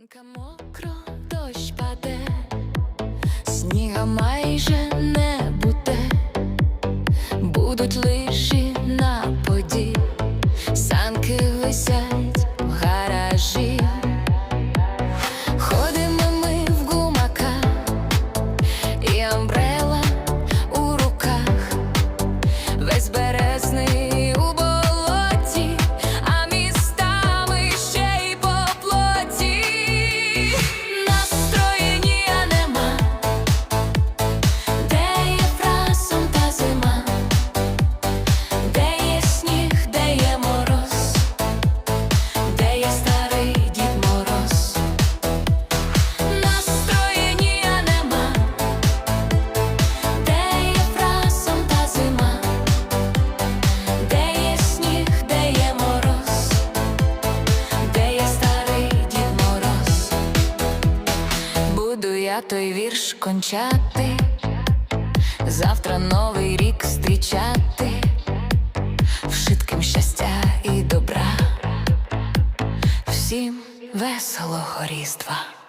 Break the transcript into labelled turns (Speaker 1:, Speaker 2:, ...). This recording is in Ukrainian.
Speaker 1: Тонка мокро дощ паде, сніга майже не буде, будуть лижі на поді, санки висять в гаражі. Ходимо ми в гумаках, і амбрела у руках, весь березний Буду я той вірш кончати, завтра новий рік зустрічати, вшитким щастя і добра. Всім веселого різдва.